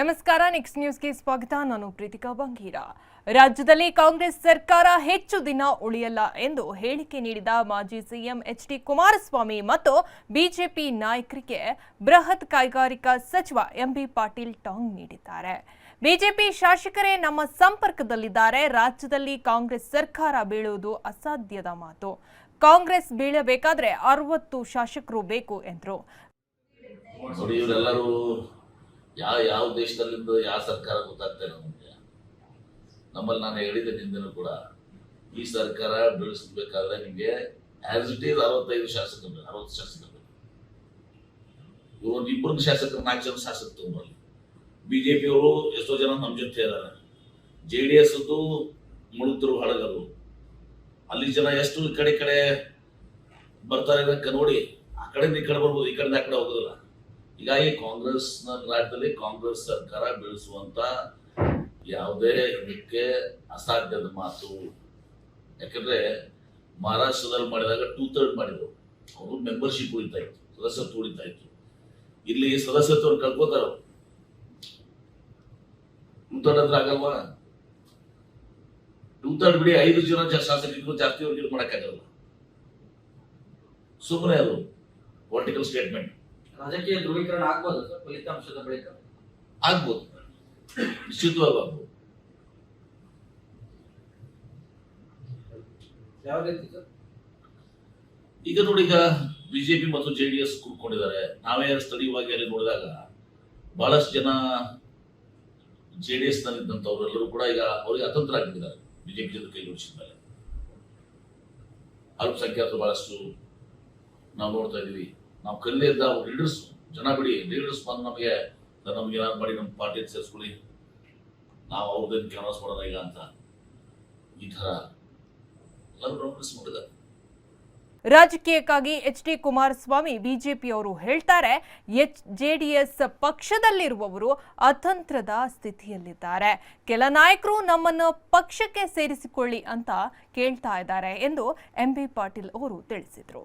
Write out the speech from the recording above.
ನಮಸ್ಕಾರ ನೆಕ್ಸ್ಟ್ ನ್ಯೂಸ್ಗೆ ಸ್ವಾಗತ. ನಾನು ಪ್ರೀತಿಕಾ ಬಂಗೀರ. ರಾಜ್ಯದಲ್ಲಿ ಕಾಂಗ್ರೆಸ್ ಸರ್ಕಾರ ಹೆಚ್ಚು ದಿನ ಉಳಿಯಲ್ಲ ಎಂದು ಹೇಳಿಕೆ ನೀಡಿದ ಮಾಜಿ ಸಿಎಂ ಎಚ್ ಡಿ ಕುಮಾರಸ್ವಾಮಿ ಮತ್ತು ಬಿಜೆಪಿ ನಾಯಕರಿಗೆ ಬೃಹತ್ ಕೈಗಾರಿಕಾ ಸಚಿವ ಎಂಬಿ ಪಾಟೀಲ್ ಟಾಂಗ್ ನೀಡಿದ್ದಾರೆ. ಬಿಜೆಪಿ ಶಾಸಕರೇ ನಮ್ಮ ಸಂಪರ್ಕದಲ್ಲಿದ್ದಾರೆ. ರಾಜ್ಯದಲ್ಲಿ ಕಾಂಗ್ರೆಸ್ ಸರ್ಕಾರ ಬೀಳುವುದು ಅಸಾಧ್ಯದ ಮಾತು. ಕಾಂಗ್ರೆಸ್ ಬೀಳಬೇಕಾದ್ರೆ ಅರವತ್ತು ಶಾಸಕರು ಬೇಕು ಎಂದರು. ಯಾವ ಯಾವ ದೇಶದಲ್ಲಿಂದ ಯಾವ ಸರ್ಕಾರ ಗೊತ್ತಾಗ್ತಾ ಇಲ್ಲ ನಮಗೆ. ನಮ್ಮಲ್ಲಿ ನಾನು ಹೇಳಿದ್ದೆ ನಿಂದನೂ ಕೂಡ ಈ ಸರ್ಕಾರ ಬೆಳೆಸಬೇಕಾದ್ರೆ ನಿಮಗೆ ಆಸ್ ಇಟ್ ಈಸ್ ಅರವತ್ತೈದು ಶಾಸಕರು, ಅರವತ್ತು ಶಾಸಕರು. ಇವರು ಇಬ್ಬರು ಶಾಸಕರು, ನಾಲ್ಕು ಜನ ಶಾಸಕರು ಜೆ ಪಿಯವರು ಎಷ್ಟೋ ಜನ ನಮ್ಮ ಜೊತೆ ಇದ್ದಾರೆ. ಜೆ ಡಿ ಎಸ್ ಮುಳುಗ್ತರು ಹಳಗರು ಅಲ್ಲಿ ಜನ ಎಷ್ಟು ಈ ಕಡೆ ಕಡೆ ಬರ್ತಾರೆ ನೋಡಿ, ಆ ಕಡೆಯಿಂದ ಈ ಕಡೆ ಬರ್ಬೋದು, ಈ ಕಡೆಯಿಂದ ಆ ಕಡೆ ಹೋಗೋದಿಲ್ಲ. ಹೀಗಾಗಿ ಕಾಂಗ್ರೆಸ್ನ ರಾಜ್ಯದಲ್ಲಿ ಕಾಂಗ್ರೆಸ್ ಸರ್ಕಾರ ಬೆಳೆಸುವಂತ ಯಾವುದೇ ಇದಕ್ಕೆ ಅಸಾಧ್ಯದ ಮಾತು. ಯಾಕಂದ್ರೆ ಮಹಾರಾಷ್ಟ್ರದಲ್ಲಿ ಮಾಡಿದಾಗ ಟೂ ಥರ್ಡ್ ಮಾಡಿದ್ರು. ಅವರು ಮೆಂಬರ್ಶಿಪ್ ಉಳಿತಾ ಇತ್ತು ಸದಸ್ಯತ್ವ ಉಳಿತಾ ಇತ್ತು ಇಲ್ಲಿ ಸದಸ್ಯತ್ವವನ್ನು ಕಳ್ಕೋತಾರ ಟೂ ತರ್ಡ್ ಅಂದ್ರೆ ಆಗಲ್ವಾ? ಟೂ ಥರ್ಡ್ ಬಿಡಿ ಐದು ಜನ ಶಾಸಕರಿಗೂ ಜಾಸ್ತಿ ಮಾಡಕ್ಕಾಗಲ್ಲ. ಸುಮ್ಮನೆ ಅದು ಪೊಲಿಟಿಕಲ್ ಸ್ಟೇಟ್ಮೆಂಟ್ ರಾಜಕೀಯ ಧ್ರುವೀಕರಣ ಆಗ್ಬೋದು ಸರ್ ಫಲಿತಾಂಶದ ಬಳಿಕ. ಆಗ್ಬೋದು. ನಿಶ್ಚಿತವಾಗಿ ಆಗ್ಬೋದು ಯಾವ ರೀತಿ ಸರ್? ಈಗ ನೋಡಿ ಈಗ ಬಿಜೆಪಿ ಮತ್ತು ಜೆ ಡಿ ಎಸ್ ಕೂತ್ಕೊಂಡಿದ್ದಾರೆ ನಾವೇ ಸ್ಥಳೀಯವಾಗಿ ಅಲ್ಲಿ ನೋಡಿದಾಗ ಬಹಳಷ್ಟು ಜನ ಜೆ ಡಿ ಎಸ್ ನಲ್ಲಿದ್ದಂಥವ್ರೆಲ್ಲರೂ ಕೂಡ ಈಗ ಅವರಿಗೆ ಅತಂತ್ರ ಆಗಿದ್ದಾರೆ ಬಿಜೆಪಿ ಜೊತೆ ಕೈ ಜೋಡಿಸಿದ ಮೇಲೆ. ಅಲ್ಪಸಂಖ್ಯಾತರು ಬಹಳಷ್ಟು ನಾವು ನೋಡ್ತಾ ಇದೀವಿ ನಾವು ಕಲ್ಲಿದ್ದ ಲೀಡರ್ಸ್ ಜನ ಬಿಡಿ ಲೀಡರ್ಸ್ ಬಂದು ನಮಗೆ. ನಮ್ಗೆ ಏನಾದ್ರು ಮಾಡಿ ನಮ್ಮ ಪಾರ್ಟಿ ಸೇರಿಸ್ಕೊಳ್ಳಿ. ನಾವು ಅವ್ರದ್ದೇನು ಕೆಲಸ ಮಾಡೋದ ಈಗ ಅಂತ. ಈ ಥರ ಎಲ್ಲರೂ ನೋಟಿಸ್ ಮಾಡಿದ್ದಾರೆ. ರಾಜಕೀಯಕ್ಕಾಗಿ ಎಚ್ ಡಿ ಕುಮಾರಸ್ವಾಮಿ ಬಿಜೆಪಿಯವರು ಹೇಳ್ತಾರೆ, ಎಚ್ ಜೆಡಿಎಸ್ ಪಕ್ಷದಲ್ಲಿರುವವರು ಅತಂತ್ರದ ಸ್ಥಿತಿಯಲ್ಲಿದ್ದಾರೆ. ಕೆಲ ನಾಯಕರು ನಮ್ಮನ್ನು ಪಕ್ಷಕ್ಕೆ ಸೇರಿಸಿಕೊಳ್ಳಿ ಅಂತ ಕೇಳ್ತಾ ಇದ್ದಾರೆ ಎಂದು ಎಂಬಿ ಪಾಟೀಲ್ ಅವರು ತಿಳಿಸಿದರು.